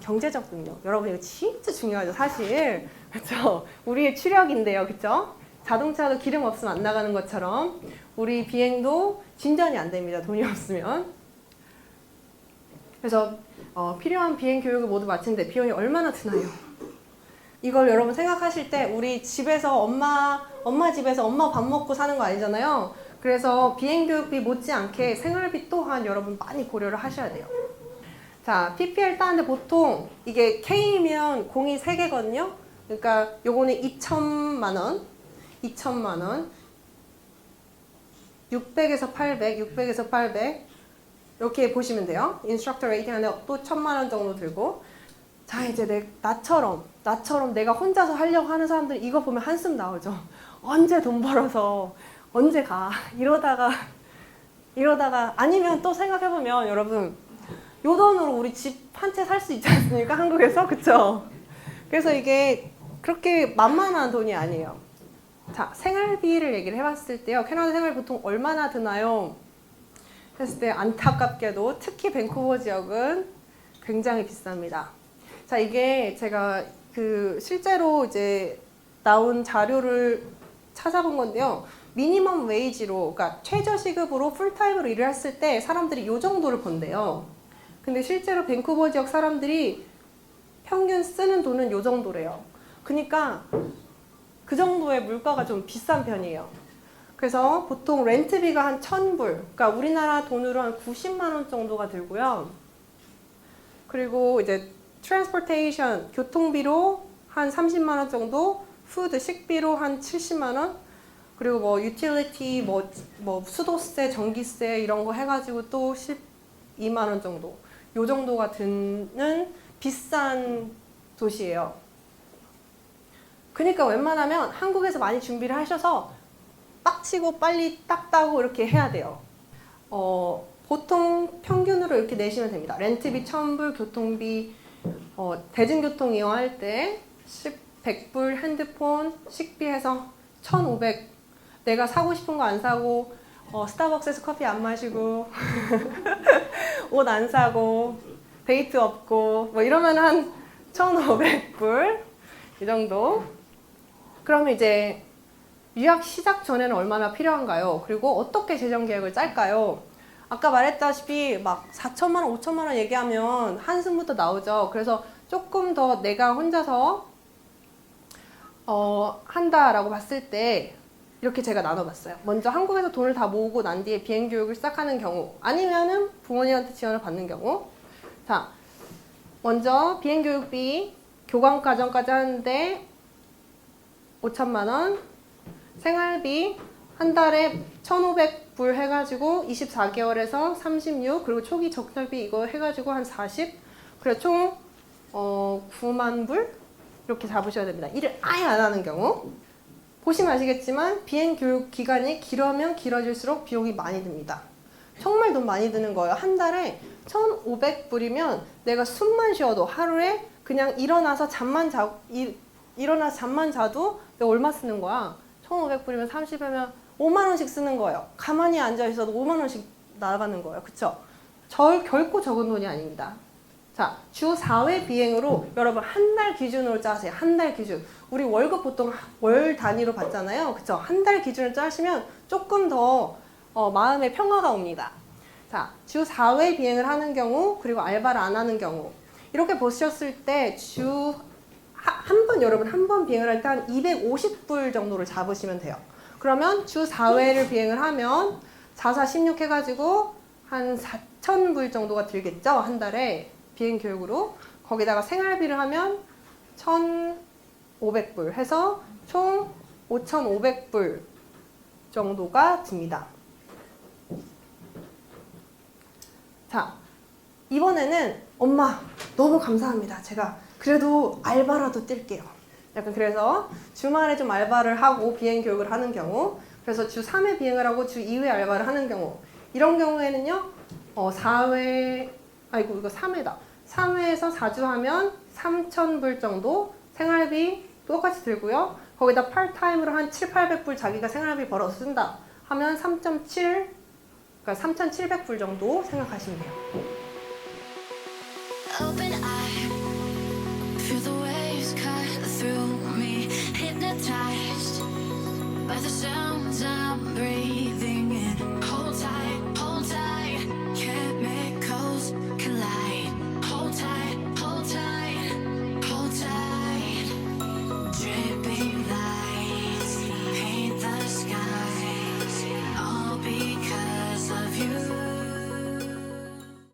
경제적 능력. 여러분 이거 진짜 중요하죠, 사실. 그렇죠? 우리의 추력인데요, 그렇죠? 자동차도 기름 없으면 안 나가는 것처럼 우리 비행도 진전이 안 됩니다. 돈이 없으면. 그래서 어, 필요한 비행 교육을 모두 마치는데 비용이 얼마나 드나요? 이걸 여러분 생각하실 때 우리 집에서 엄마 엄마 집에서 엄마 밥 먹고 사는 거 아니잖아요. 그래서 비행 교육비 못지않게 생활비 또한 여러분 많이 고려를 하셔야 돼요. 자, PPL 따는데 보통 이게 K면 공이 3개거든요. 그러니까 요거는 2천만 원, 2천만 원, 600에서 800, 600에서 800 이렇게 보시면 돼요. 인스트럭터 레이팅 안에 또 천만 원 정도 들고 자 이제 내 나처럼 나처럼 내가 혼자서 하려고 하는 사람들 이거 보면 한숨 나오죠. 언제 돈 벌어서 언제 가 이러다가 이러다가 아니면 또 생각해 보면 여러분 요 돈으로 우리 집 한 채 살 수 있지 않습니까 한국에서 그쵸? 그래서 이게 그렇게 만만한 돈이 아니에요. 자 생활비를 얘기를 해봤을 때요 캐나다 생활 보통 얼마나 드나요? 했을 때 안타깝게도 특히 밴쿠버 지역은 굉장히 비쌉니다. 자, 이게 제가 그 실제로 이제 나온 자료를 찾아본 건데요. 미니멈 웨이지로, 그러니까 최저 시급으로 풀타임으로 일을 했을 때 사람들이 요 정도를 번대요. 근데 실제로 밴쿠버 지역 사람들이 평균 쓰는 돈은 요 정도래요. 그러니까 그 정도의 물가가 좀 비싼 편이에요. 그래서 보통 렌트비가 한 1000불, 그러니까 우리나라 돈으로 한 90만 원 정도가 들고요. 그리고 이제 트랜스포테이션, 교통비로 한 30만 원 정도, 푸드, 식비로 한 70만 원, 그리고 뭐 유틸리티, 뭐, 뭐 수도세, 전기세 이런 거 해가지고 또 12만 원 정도, 요 정도가 드는 비싼 도시예요. 그러니까 웬만하면 한국에서 많이 준비를 하셔서 빡치고 빨리 딱 따고 이렇게 해야 돼요. 어, 보통 평균으로 이렇게 내시면 됩니다. 렌트비 1000불, 교통비, 어, 대중교통 이용할 때 10, 100불, 핸드폰, 식비해서 1500. 내가 사고 싶은 거 안 사고, 어, 스타벅스에서 커피 안 마시고, 옷 안 사고, 데이트 없고, 뭐 이러면 한 1500불? 이 정도. 그러면 이제 유학 시작 전에는 얼마나 필요한가요? 그리고 어떻게 재정 계획을 짤까요? 아까 말했다시피 막 4천만 원, 5천만 원 얘기하면 한숨부터 나오죠. 그래서 조금 더 내가 혼자서 어, 한다라고 봤을 때 이렇게 제가 나눠봤어요. 먼저 한국에서 돈을 다 모으고 난 뒤에 비행 교육을 시작하는 경우, 아니면은 부모님한테 지원을 받는 경우. 자, 먼저 비행 교육비 교관 과정까지 하는데 5천만 원, 생활비 한 달에 1,500불 해가지고 24개월에서 36 그리고 초기 적설비 이거 해가지고 한 40. 그래 총 어, 9만 불 이렇게 잡으셔야 됩니다. 일을 아예 안 하는 경우 보시면 아시겠지만 비행 교육 기간이 길어면 길어질수록 비용이 많이 듭니다. 정말 돈 많이 드는 거예요. 한 달에 1,500불이면 내가 숨만 쉬어도 하루에 그냥 일어나서 잠만 자 일, 일어나서 잠만 자도 내가 얼마 쓰는 거야? 1,500불이면 30이면 5만 원씩 쓰는 거예요. 가만히 앉아 있어도 5만 원씩 나가는 거예요. 그쵸? 절 결코 적은 돈이 아닙니다. 자, 주 4회 비행으로 여러분 한 달 기준으로 짜세요. 한 달 기준. 우리 월급 보통 월 단위로 받잖아요. 그쵸? 한 달 기준을 짜시면 조금 더 어, 마음의 평화가 옵니다. 자, 주 4회 비행을 하는 경우, 그리고 알바를 안 하는 경우. 이렇게 보셨을 때 주 한 번 여러분 한 번 비행을 할 때 한 250불 정도를 잡으시면 돼요. 그러면 주 4회를 비행을 하면 4, 4, 16 해가지고 한 4,000불 정도가 들겠죠? 한 달에 비행 교육으로. 거기다가 생활비를 하면 1,500불 해서 총 5,500불 정도가 듭니다. 자, 이번에는 엄마 너무 감사합니다. 제가 그래도 알바라도 뛸게요. 약간 그래서 주말에 좀 알바를 하고 비행 교육을 하는 경우 그래서 주 3회 비행을 하고 주 2회 알바를 하는 경우 이런 경우에는요 어 4회 아이고 이거 3회다 3회에서 4주 하면 3,000불 정도 생활비 똑같이 들고요 거기다 팔타임으로 한 7, 800불 자기가 생활비 벌어서 쓴다 하면 3.7 그러니까 3,700불 정도 생각하시면 돼요